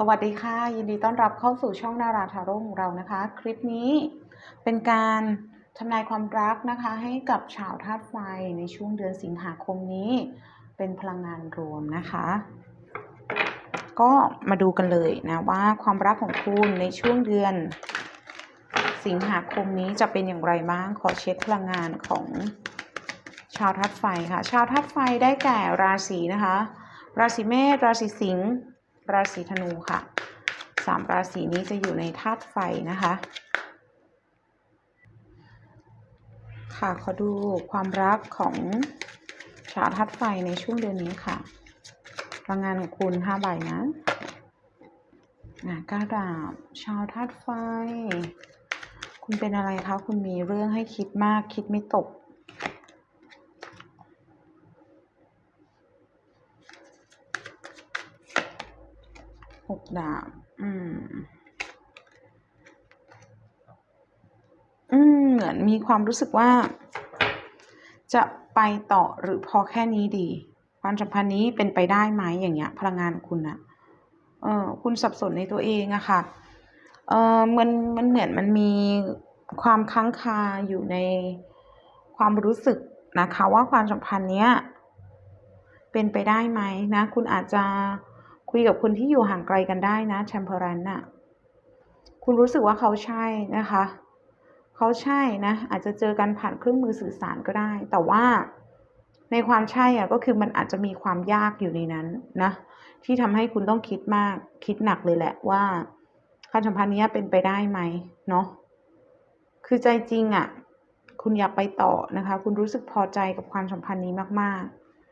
สวัสดีค่ะ ยินดีต้อนรับเข้าสู่ช่องนาราทาโร่ของเรานะคะ คลิปนี้เป็นการทำนายความรักนะคะ ให้กับชาวธาตุไฟในช่วงเดือนสิงหาคมนี้ เป็นพลังงานรวมนะคะ ก็มาดูกันเลยนะว่าความรักของคุณในช่วงเดือน สิงหาคมนี้จะเป็นอย่างไรบ้าง ขอเช็คพลังงานของชาวธาตุไฟค่ะ ชาวธาตุไฟได้แก่ราศีนะคะ ราศีเมษราศีสิงห์ ราศีธนูค่ะสามราศีนี้จะอยู่ในธาตุไฟนะคะ ค่ะขอดูความรักของชาวธาตุไฟในช่วงเดือนนี้ค่ะพลังงานของคุณห้าใบนะอะกระดาบชาวธาตุไฟ คุณเป็นอะไรคะ คุณมีเรื่องให้คิดมากคิดไม่ตก ดาบ อืม อืม เหมือนมีความรู้สึกว่า จะไปต่อหรือพอแค่นี้ดี ความสัมพันธ์นี้เป็นไปได้ไหมอย่างเงี้ย พลังงานคุณนะเออคุณสับสนในตัวเองอะค่ะ เออมันมันเหมือนมันมีความค้างคาอยู่ในความรู้สึกนะคะ ว่าความสัมพันธ์เนี้ย เป็นไปได้ไหมนะ คุณอาจจะ คุยกับคนที่อยู่ห่างไกลกันได้นะแชมเปอรันน่ะ คุณรู้สึกว่าเขาใช่นะคะ เขาใช่นะ อาจจะเจอกันผ่านเครื่องมือสื่อสารก็ได้ แต่ว่าในความใช่อะก็คือมันอาจจะมีความยากอยู่ในนั้นนะ ที่ทำให้คุณต้องคิดมากคิดหนักเลยแหละว่าความสัมพันธ์นี้เป็นไปได้ไหมเนาะคือใจจริงอะคุณอยากไปต่อนะคะ คุณรู้สึกพอใจกับความสัมพันธ์นี้มาก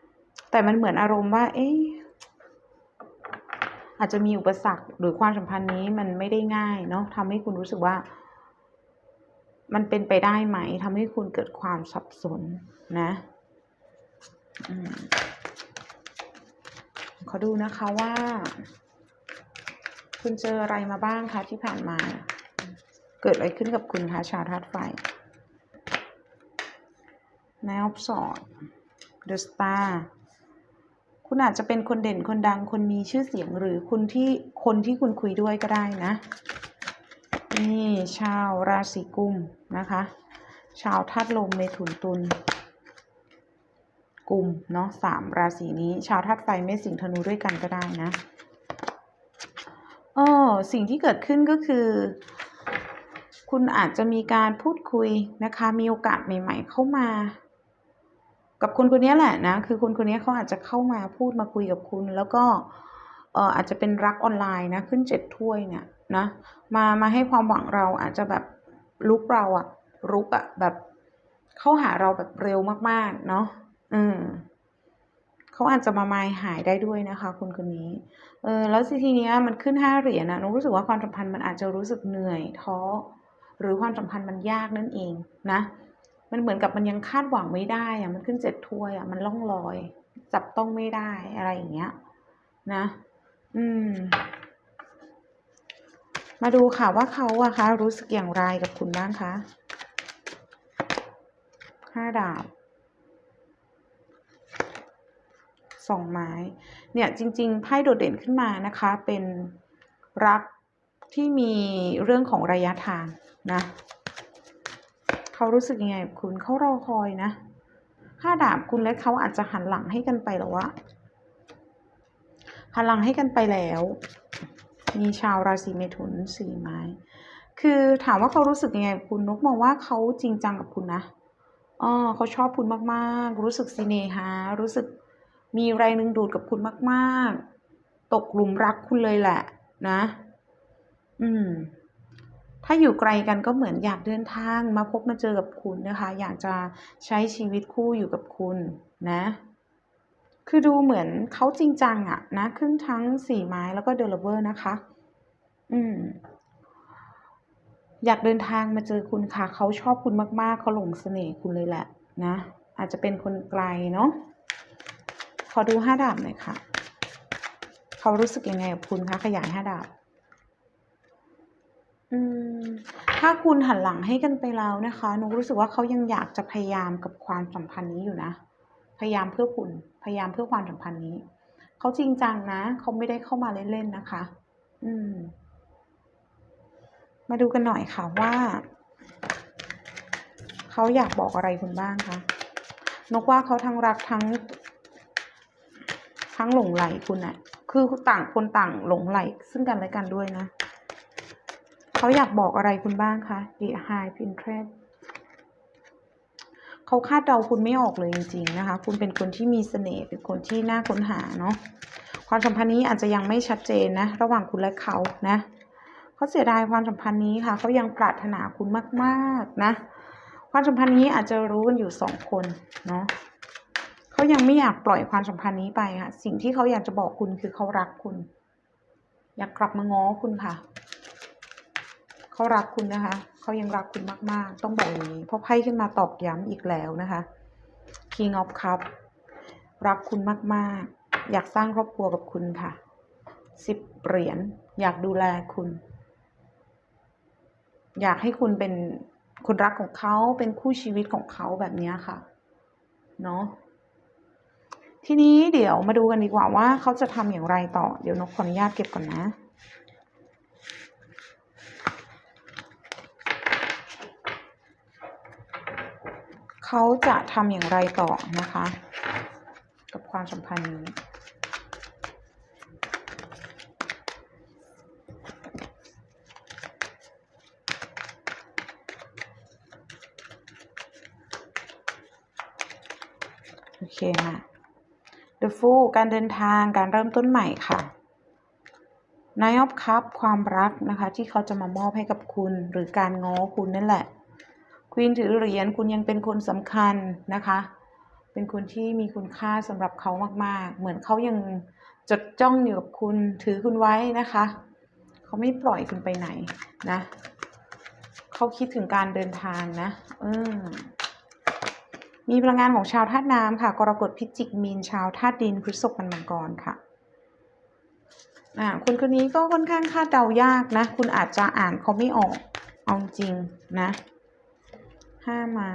ๆ แต่มันเหมือนอารมณ์ว่า เอ๊ะ อาจจะมีอุปสรรคหรือความสัมพันธ์นี้มันไม่ได้ง่ายเนาะทำให้คุณรู้สึกว่า มันเป็นไปได้ไหมทำให้คุณเกิดความสับสนนะอขอดูนะคะว่า คุณเจออะไรมาบ้างคะที่ผ่านมา เกิดอะไรขึ้นกับคุณคะชาวธาตุไฟ n i อ of Swords The Star คุณอาจจะเป็นคนเด่นคนดังคนมีชื่อเสียงหรือคุณที่คนที่คุณคุยด้วยก็ได้นะ นี่ชาวราศีกุมนะคะ ชาวธาตุลมเมถุนตุลกุมเนาะสามราศีนี้ ชาวธาตุไฟเมษสิงธนูด้วยกันก็ได้นะเออสิ่งที่เกิดขึ้นก็คือ คุณอาจจะมีการพูดคุยนะคะ มีโอกาสใหม่ ๆ เข้ามา กับคนคนนี้แหละนะคือคนคนนี้เขาอาจจะเข้ามาพูดมาคุยกับคุณ แล้วก็เอออาจจะเป็นรักออนไลน์นะขึ้นเจ็ดถ้วยเนี่ยนะมามาให้ความหวังเราอาจจะแบบลุกเราอะรุกอะแบบเข้าหาเราแบบเร็วมากๆเนาะอืมเขาอาจจะมาไมายหายได้ด้วยนะคะ คนคนนี้ เออแล้วทีนี้มันขึ้นห้าเหรียญนะหนุรู้สึกว่าความสัมพันธ์มันอาจจะรู้สึกเหนื่อยท้อหรือความสัมพันธ์มันยากนั่นเองนะ มันเหมือนกับมันยังคาดหวังไม่ได้อะมันขึ้นเจ็ดถ้วยอะมันล่องลอย จับต้องไม่ได้อะไรอย่างเงี้ย นะ อืม มาดูค่ะว่าเขาอะคะ รู้สึกอย่างไรกับคุณบ้างคะห้าดาบสองไม้ เนี่ยจริงๆไพ่โดดเด่นขึ้นมานะคะ เป็นรักที่มีเรื่องของระยะทางนะ เขารู้สึกยังไงกับคุณเขารอคอยนะห้าดาบคุณและเขาอาจจะหันหลังให้กันไปแล้วะหันหลังให้กันไปแล้ว มีชาวราศีเมถุนสี่ไม้ คือถามว่าเขารู้สึกยังไงกับคุณนกมองว่าเขาจริงจังกับคุณนะอ๋อเขาชอบคุณมากๆ รู้สึกซีเนฮารู้สึกมีแรงดึงดูดกับคุณมาก ๆ ตกหลุมรักคุณเลยแหละ นะ อืม ถ้าอยู่ไกลกันก็เหมือนอยากเดินทางมาพบมาเจอกับคุณนะคะ อยากจะใช้ชีวิตคู่อยู่กับคุณนะ คือดูเหมือนเขาจริงจังอะนะขึ้นทั้งสี่ไม้แล้วก็เดลเวอร์นะคะ อืม อยากเดินทางมาเจอคุณค่ะ เขาชอบคุณมาก ๆ เขาหลงเสน่ห์คุณเลยแหละ นะ อาจจะเป็นคนไกลเนาะ ขอดูห้าดาบหน่อยค่ะ เขารู้สึกยังไงกับคุณคะ ขยายห้าดาบ อืม ถ้าคุณหันหลังให้กันไปแล้วนะคะ นุกรู้สึกว่าเขายังอยากจะพยายามกับความสัมพันธ์นี้อยู่นะ พยายามเพื่อคุณ พยายามเพื่อความสัมพันธ์นี้ เขาจริงจังนะ เขาไม่ได้เข้ามาเล่นๆนะคะ อืม มาดูกันหน่อยค่ะว่า เขาอยากบอกอะไรคุณบ้างคะ นกว่าเขาทั้งรักทั้ง ทั้งหลงไหลคุณอะคือต่างคนต่างหลงไหลซึ่งกันและกันด้วยนะ เขาอยากบอกอะไรคุณบ้างคะ The High Pinterest เขาคาดเดาคุณไม่ออกเลยจริง ๆ นะคะ คุณเป็นคนที่มีเสน่ห์เป็นคนที่น่าค้นหาเนาะความสัมพันธ์นี้อาจจะยังไม่ชัดเจนนะ ระหว่างคุณและเขานะเขาเสียดายความสัมพันธ์นี้ค่ะเขายังปรารถนาคุณมากๆนะ ความสัมพันธ์นี้อาจจะรู้กันอยู่สองคนเนาะเขายังไม่อยากปล่อยความสัมพันธ์นี้ไปค่ะสิ่งที่เขาอยากจะบอกคุณคือเขารักคุณ อยากกลับมาง้อคุณค่ะ เขารักคุณนะคะ เขายังรักคุณมาก ๆ ต้องบอกอย่างนี้ เพราะไพ่ขึ้นมาตอกย้ำอีกแล้วนะคะ King of Cup รักคุณมาก ๆ อยากสร้างครอบครัวกับคุณค่ะสิบเหรียญอยากดูแลคุณ อยากให้คุณเป็นคนรักของเขาเป็นคู่ชีวิตของเขาแบบนี้ค่ะเนาะทีนี้เดี๋ยวมาดูกันดีกว่าว่าเขาจะทำอย่างไรต่อ เดี๋ยวนกขออนุญาตเก็บก่อนนะ เขาจะทำอย่างไรต่อนะคะ กับความสัมพันธ์นี้โอเคมา The Fool การเดินทางการเริ่มต้นใหม่ค่ะ Nine of Cup ความรักนะคะ ที่เขาจะมามอบให้กับคุณหรือการง้อคุณนั่นแหละ Queen ถือเหรียญคุณยังเป็นคนสำคัญนะคะ เป็นคนที่มีคุณค่าสำหรับเขามาก ๆ เหมือนเขายังจดจ้องอยู่กับคุณถือคุณไว้นะคะ เขาไม่ปล่อยคุณไปไหนนะเขาคิดถึงการเดินทางนะเออมีพลังงานของชาวธาตุน้ำค่ะ กรกฎพิจิกมีนชาวธาตุดินพฤษภมันมังกรค่ะอ่าคนคนนี้ก็ค่อนข้างคาดเดายากนะ คุณอาจจะอ่านเขาไม่ออกเอาจริงนะ ห้าไม้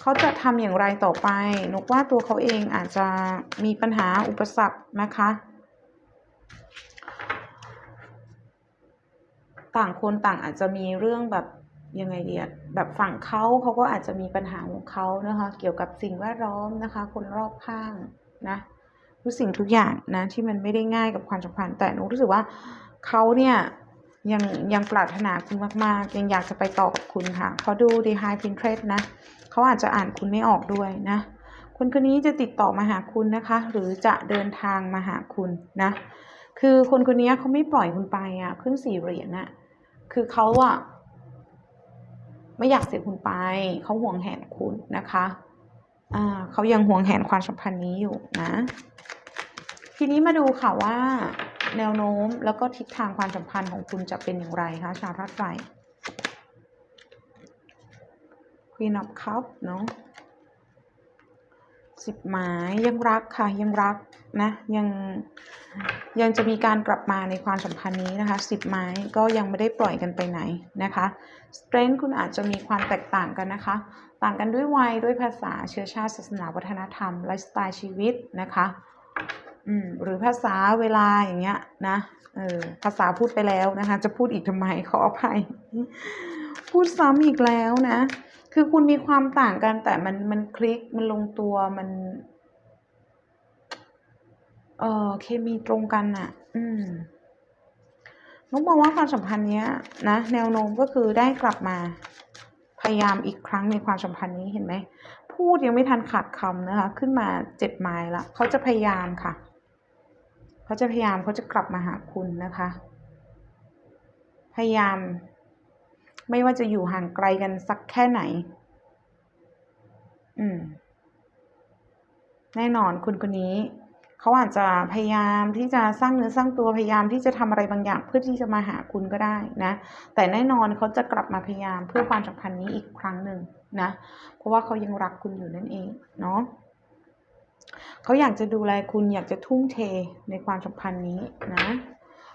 เขาจะทำอย่างไรต่อไปนกว่าตัวเขาเองอาจจะมีปัญหาอุปสรรคนะคะ ต่างคนต่างอาจจะมีเรื่องแบบยังไงเดียแบบฝั่งเขาเขาก็อาจจะมีปัญหาของเขานะคะ เกี่ยวกับสิ่งแวดล้อมนะคะ คนรอบข้างนะทุกสิ่งทุกอย่างนะที่มันไม่ได้ง่ายกับความสัมพันธ์แต่หนูรู้สึกว่าเขาเนี่ย ยังยังปรารถนาคุณมากๆ ยังอยากจะไปต่อกับคุณค่ะเขาดูดีไฮพินเทรสนะเขาอาจจะอ่านคุณไม่ออกด้วยนะคนคนนี้จะติดต่อมาหาคุณนะคะ หรือจะเดินทางมาหาคุณนะ คือคนคนนี้เขาไม่ปล่อยคุณไปอะขึ้นสี่เหรียญน่ะคือเขาอะไม่อยากเสียคุณไป เขาห่วงแหนคุณนะคะอ่าเขายังห่วงแหนความสัมพันธ์นี้อยู่นะ ทีนี้มาดูค่ะว่า แนวโน้ม แล้วก็ทิศทางความสัมพันธ์ของคุณจะเป็นอย่างไรคะชาวธาตุไฟ Queen of Cup เนาะสิบไม้ยังรักค่ะยังรักนะยังยังจะมีการกลับมาในความสัมพันธ์นี้นะคะสิบไม้ก็ยังไม่ได้ปล่อยกันไปไหนนะคะ strength คุณอาจจะมีความแตกต่างกันนะคะ ต่างกันด้วยวัยด้วยภาษาเชื้อชาติศาสนาวัฒนธรรมไลฟ์สไตล์ชีวิตนะคะ อืมหรือภาษาเวลาอย่างเงี้ยนะเออภาษาพูดไปแล้วนะคะ จะพูดอีกทำไมขออภัย พูดซ้ำอีกแล้วนะ คือคุณมีความต่างกันแต่มันมันคลิกมันลงตัวมันเออเคมีตรงกันอะอืมน้องมองว่าความสัมพันธ์เนี้ยนะแนวโน้มก็คือได้กลับมา พยายามอีกครั้งในความสัมพันธ์นี้เห็นไหมพูดยังไม่ทันขาดคำนะคะ ขึ้นมาเจ็ดไม้ละเขาจะพยายามค่ะ เขาจะพยายามเขาจะกลับมาหาคุณนะคะ พยายาม ไม่ว่าจะอยู่ห่างไกลกันสักแค่ไหน อืม แน่นอนคุณคนนี้ เขาอาจจะพยายามที่จะสร้างเนื้อสร้างตัวพยายามที่จะทำอะไรบางอย่างเพื่อที่จะมาหาคุณก็ได้นะ แต่แน่นอนเขาจะกลับมาพยายามเพื่อความสัมพันธ์นี้อีกครั้งหนึ่งนะ เพราะว่าเขายังรักคุณอยู่นั่นเอง เนาะ เขาอยากจะดูแลคุณอยากจะทุ่มเทในความสัมพันธ์นี้นะ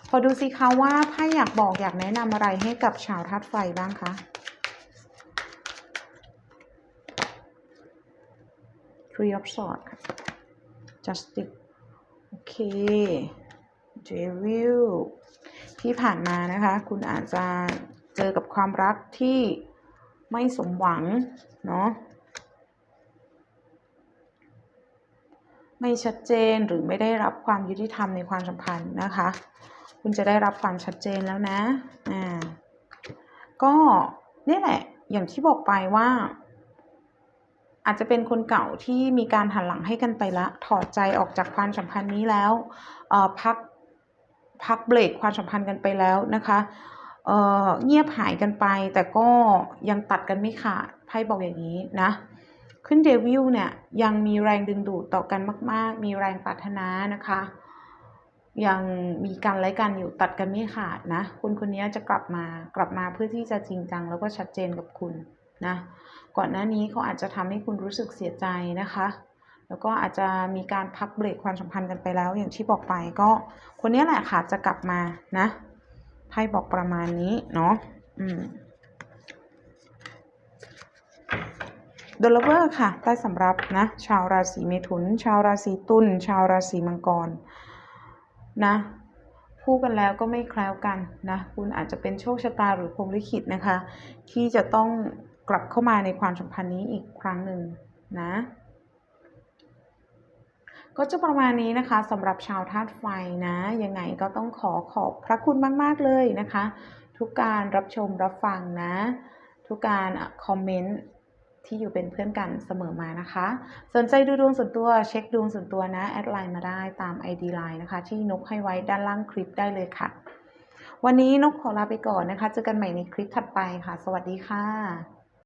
พอดูสิคะว่าไพ่อยากบอกอยากแนะนำอะไรให้กับชาวธาตุไฟบ้างคะ Three of Swords ค่ะ Justice โอเคเจวิลที่ผ่านมานะคะ คุณอาจจะเจอกับความรักที่ไม่สมหวัง เนาะ ไม่ชัดเจนหรือไม่ได้รับความยุติธรรมในความสัมพันธ์นะคะ คุณจะได้รับความชัดเจนแล้วนะอ่าก็นี่แหละ อย่างที่บอกไปว่า อาจจะเป็นคนเก่าที่มีการหันหลังให้กันไปละ ถอดใจออกจากความสัมพันธ์นี้แล้วเอ่อพักพักเบรกความสัมพันธ์กันไปแล้วนะคะเอ่อเงียบหายกันไปแต่ก็ยังตัดกันไม่ขาดไพ่บอกอย่างนี้นะ ขึ้นเดวิลเนี่ยยังมีแรงดึงดูดต่อกันมาก ๆ มีแรงปรารถนานะคะ ยังมีการไล่กันอยู่ตัดกันไม่ขาดนะคุณคนนี้จะกลับมากลับมาเพื่อที่จะจริงจังแล้วก็ชัดเจนกับคุณนะก่อนหน้านี้เขาอาจจะทำให้คุณรู้สึกเสียใจนะคะ แล้วก็อาจจะมีการพักเบรกความสัมพันธ์กันไปแล้ว อย่างที่บอกไปก็คนนี้แหละค่ะจะกลับมานะไพ่บอกประมาณนี้เนาะอืม เดลเวอร์ค่ะ ใต้สำรับนะ ชาวราศีเมถุน ชาวราศีตุล ชาวราศีมังกรนะคู่กันแล้วก็ไม่แคล้วกันนะ คุณอาจจะเป็นโชคชะตาหรือพรมลิขิตนะคะ ที่จะต้องกลับเข้ามาในความสัมพันธ์นี้อีกครั้งหนึ่งนะ ก็จะประมาณนี้นะคะสำหรับชาวธาตุไฟนะ ยังไงก็ต้องขอขอบพระคุณมาก ๆ เลยนะคะ ทุกการรับชมรับฟังนะ ทุกการคอมเมนต์ ที่อยู่เป็นเพื่อนกันเสมอมานะคะ สนใจดูดวงส่วนตัวเช็คดวงส่วนตัวนะแอดไลน์มาได้ตาม ID Line นะคะ ที่นกให้ไว้ด้านล่างคลิปได้เลยค่ะ วันนี้นกขอลาไปก่อนนะคะ เจอกันใหม่ในคลิปถัดไปค่ะ สวัสดีค่ะ